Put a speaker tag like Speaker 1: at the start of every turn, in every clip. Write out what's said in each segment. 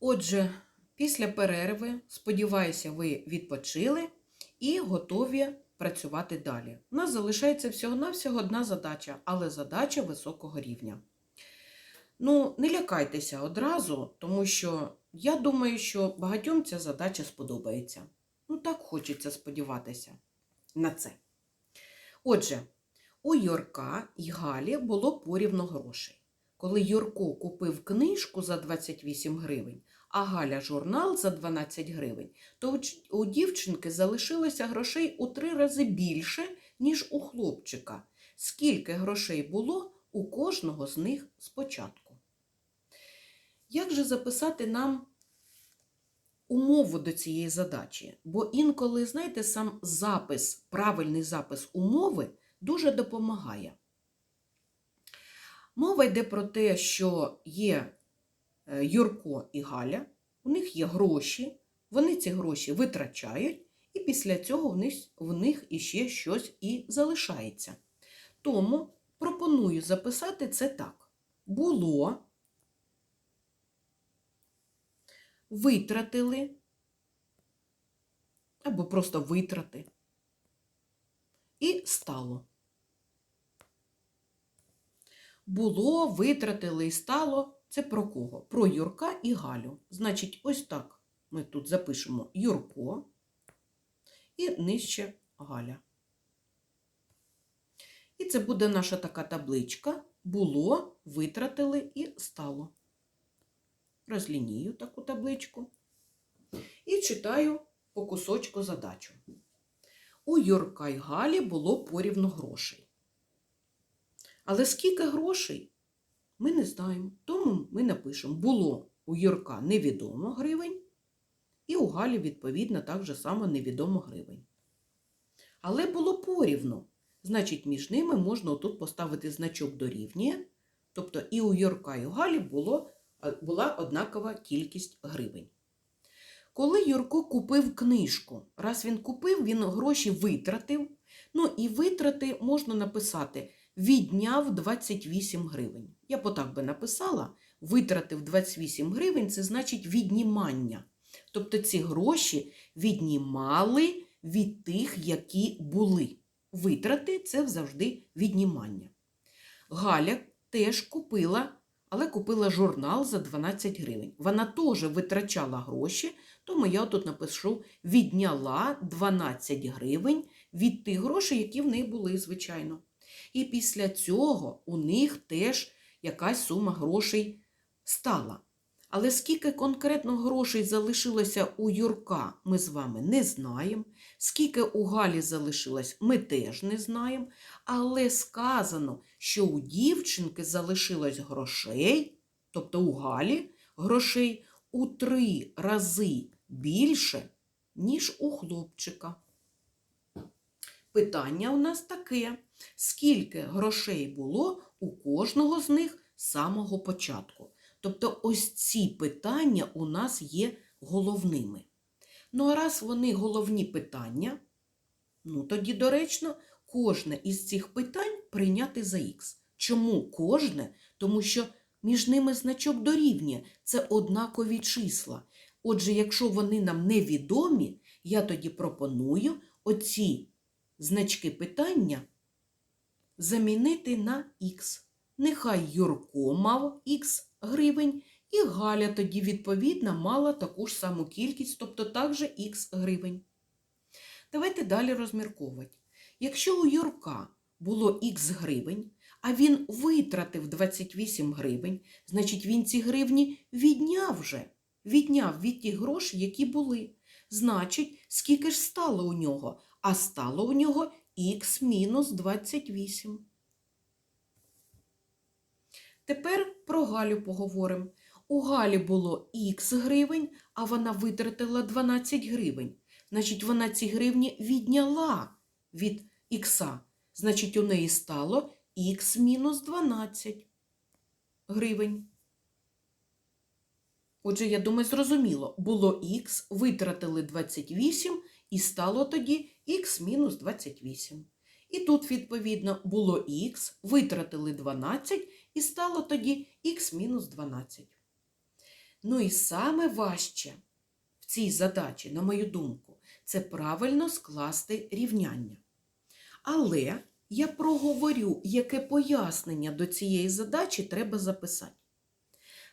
Speaker 1: Отже, після перерви, сподіваюся, ви відпочили і готові працювати далі. У нас залишається всього-навсього одна задача, але задача високого рівня. Ну, не лякайтеся одразу, тому що я думаю, що багатьом ця задача сподобається. Ну, так хочеться сподіватися на це. Отже, у Юрка і Галі було порівно грошей. Коли Юрко купив книжку за 28 гривень, а Галя журнал за 12 гривень, то у дівчинки залишилося грошей у три рази більше, ніж у хлопчика. Скільки грошей було у кожного з них спочатку? Як же записати нам умову до цієї задачі? Бо інколи, знаєте, сам запис, правильний запис умови дуже допомагає. Мова йде про те, що є Юрко і Галя, у них є гроші, вони ці гроші витрачають, і після цього в них, в них іще щось і залишається. Тому пропоную записати це так. Було, витратили, або просто витрати, і стало. Було, витратили і стало. Це про кого? Про Юрка і Галю. Значить, ось так ми тут запишемо Юрко і нижче Галя. І це буде наша така табличка. Було, витратили і стало. Розлінію таку табличку. І читаю по кусочку задачу. У Юрка і Галі було порівну грошей. Але скільки грошей ми не знаємо. Тому ми напишемо: було у Юрка невідомо гривень, і у Галі, відповідно, так же само невідомо гривень. Але було порівну. Значить, між ними можна тут поставити значок дорівнює. Тобто і у Юрка, і у Галі було, була однакова кількість гривень. Коли Юрко купив книжку, раз він купив, він гроші витратив. Ну і витрати можна написати відняв 28 гривень. Я б отак би написала, витратив 28 гривень, це значить віднімання. Тобто ці гроші віднімали від тих, які були. Витрати це завжди віднімання. Галя теж купила, але купила журнал за 12 гривень. Вона теж витрачала гроші, тому я тут напишу відняла 12 гривень від тих грошей, які в неї були, звичайно. І після цього у них теж якась сума грошей стала. Але скільки конкретно грошей залишилося у Юрка, ми з вами не знаємо. Скільки у Галі залишилось, ми теж не знаємо. Але сказано, що у дівчинки залишилось грошей, тобто у Галі грошей у три рази більше, ніж у хлопчика. Питання у нас таке: скільки грошей було у кожного з них з самого початку? Тобто ось ці питання у нас є головними. Ну, а раз вони головні питання, ну тоді доречно кожне із цих питань прийняти за х. Чому кожне? Тому що між ними значок дорівнює. Це однакові числа. Отже, якщо вони нам невідомі, я тоді пропоную оці значки питання замінити на х. Нехай Юрко мав х гривень, і Галя тоді, відповідно, мала таку ж саму кількість, тобто також х гривень. Давайте далі розмірковувати. Якщо у Юрка було х гривень, а він витратив 28 гривень, значить він ці гривні відняв вже, відняв від тих грошей, які були. Значить, скільки ж стало у нього? А стало у нього х мінус 28. Тепер про Галю поговоримо. У Галі було х гривень, а вона витратила 12 гривень. Значить, вона ці гривні відняла від х. Значить, у неї стало х мінус 12 гривень. Отже, я думаю, зрозуміло, було х, витратили 28 і стало тоді х мінус 28. І тут, відповідно, було х, витратили 12 і стало тоді х мінус 12. Ну і саме важче в цій задачі, на мою думку, це правильно скласти рівняння. Але я проговорю, яке пояснення до цієї задачі треба записати.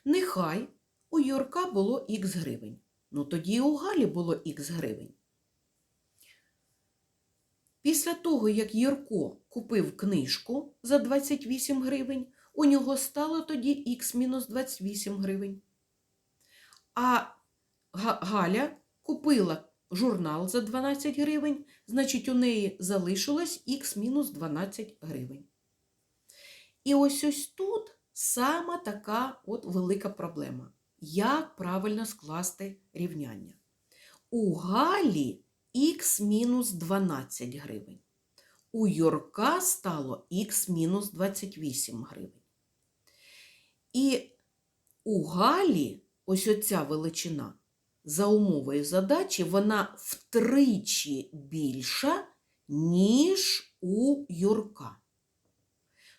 Speaker 1: Нехай у Юрка було х гривень. Ну тоді і у Галі було х гривень. Після того, як Юрко купив книжку за 28 гривень, у нього стало тоді х мінус 28 гривень. А Галя купила журнал за 12 гривень, значить у неї залишилось х мінус 12 гривень. І ось ось тут сама така от велика проблема. Як правильно скласти рівняння? У Галі х мінус 12 гривень. У Юрка стало х мінус 28 гривень. І у Галі ось оця величина за умовою задачі, вона втричі більша, ніж у Юрка.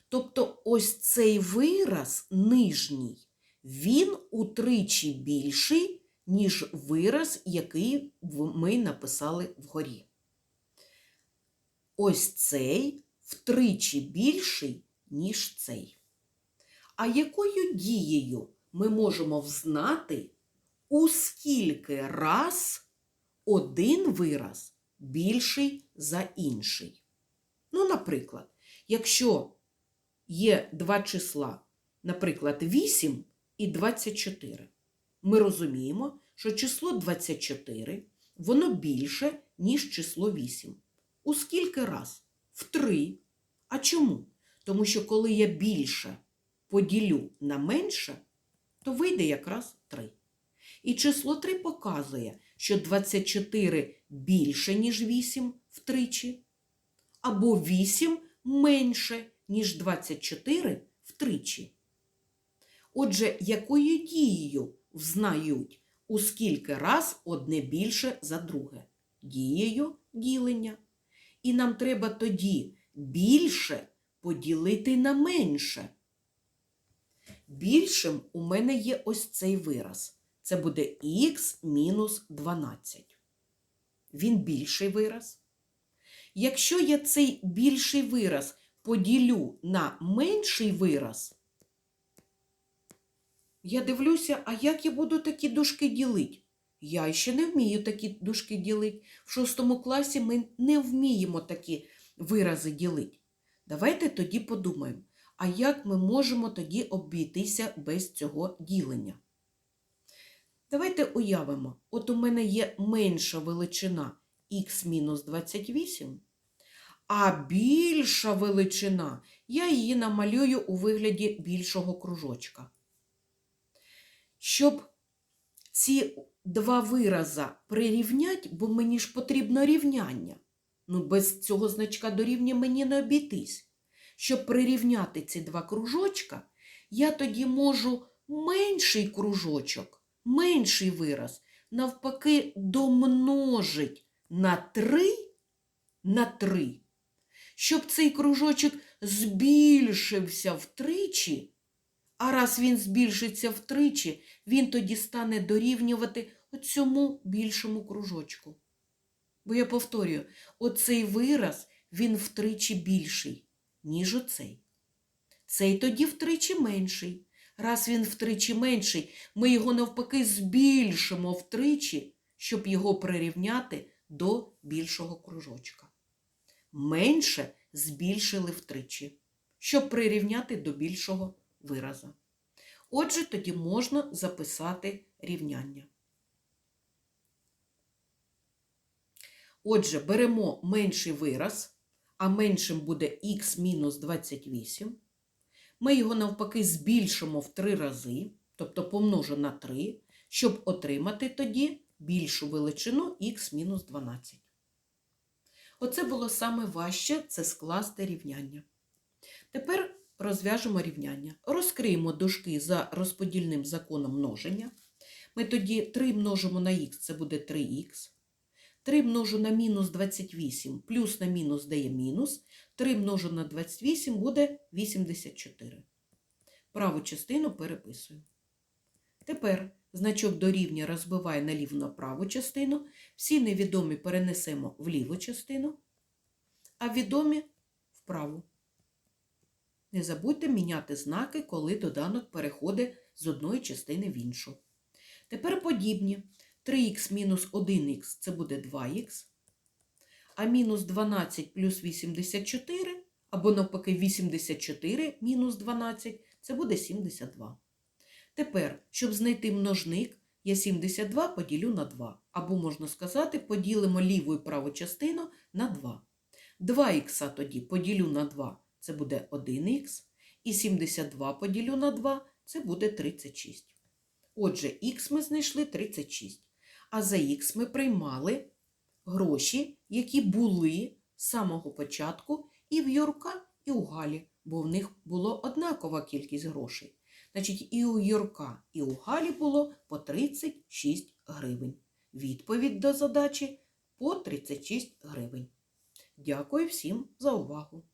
Speaker 1: Тобто ось цей вираз нижній, він утричі більший, ніж вираз, який ми написали вгорі. Ось цей втричі більший, ніж цей. А якою дією ми можемо взнати, у скільки раз один вираз більший за інший? Ну, наприклад, якщо є два числа, наприклад, 8 і 24, ми розуміємо, що число 24 воно більше, ніж число 8. У скільки раз? В 3. А чому? Тому що коли я більше поділю на менше, то вийде якраз 3. І число 3 показує, що 24 більше, ніж 8 втричі, або 8 менше, ніж 24 втричі. Отже, якою дією взнають, у скільки раз одне більше за друге? Дією ділення. І нам треба тоді більше поділити на менше. Більшим у мене є ось цей вираз. Це буде х мінус 12. Він більший вираз. Якщо я цей більший вираз поділю на менший вираз, я дивлюся, а як я буду такі дужки ділити? Я ще не вмію такі дужки ділити. В шостому класі ми не вміємо такі вирази ділити. Давайте тоді подумаємо, а як ми можемо тоді обійтися без цього ділення? Давайте уявимо, от у мене є менша величина х-28, а більша величина, я її намалюю у вигляді більшого кружочка. Щоб ці два вираза прирівнять, бо мені ж потрібно рівняння. Ну, без цього значка дорівня мені не обійтись. Щоб прирівняти ці два кружочка, я тоді можу менший кружочок, менший вираз, навпаки, домножить на 3 на 3. Щоб цей кружочок збільшився втричі, а раз він збільшиться втричі, він тоді стане дорівнювати оцьому більшому кружочку. Бо я повторюю, оцей вираз, він втричі більший, ніж оцей. Цей тоді втричі менший. Раз він втричі менший, ми його навпаки збільшимо втричі, щоб його прирівняти до більшого кружочка. Менше збільшили втричі, щоб прирівняти до більшого вираза. Отже, тоді можна записати рівняння. Отже, беремо менший вираз, а меншим буде х мінус 28. Ми його навпаки збільшимо в три рази, тобто помножу на 3, щоб отримати тоді більшу величину х мінус 12. Оце було саме важче це скласти рівняння. Тепер розв'яжемо рівняння. Розкриємо дужки за розподільним законом множення. Ми тоді 3 множимо на х, це буде 3х. 3 множу на мінус 28, плюс на мінус дає мінус. 3 множу на 28 буде 84. Праву частину переписую. Тепер Значок дорівнює розбиває на ліву на праву частину. Всі невідомі перенесемо в ліву частину, а відомі в праву. Не забудьте міняти знаки, коли доданок переходить з одної частини в іншу. Тепер подібні. 3х мінус 1х це буде 2х, а мінус 12 плюс 84, або навпаки 84 мінус 12 це буде 72. Тепер, щоб знайти множник, я 72 поділю на 2. Або, можна сказати, поділимо ліву і праву частину на 2. 2х тоді поділю на 2, це буде 1х. І 72 поділю на 2, це буде 36. Отже, х ми знайшли 36. А за х ми приймали гроші, які були з самого початку і в Юрка, і у Галі, бо в них було однакова кількість грошей. Значить, і у Юрка, і у Галі було по 36 гривень. Відповідь до задачі по 36 гривень. Дякую всім за увагу!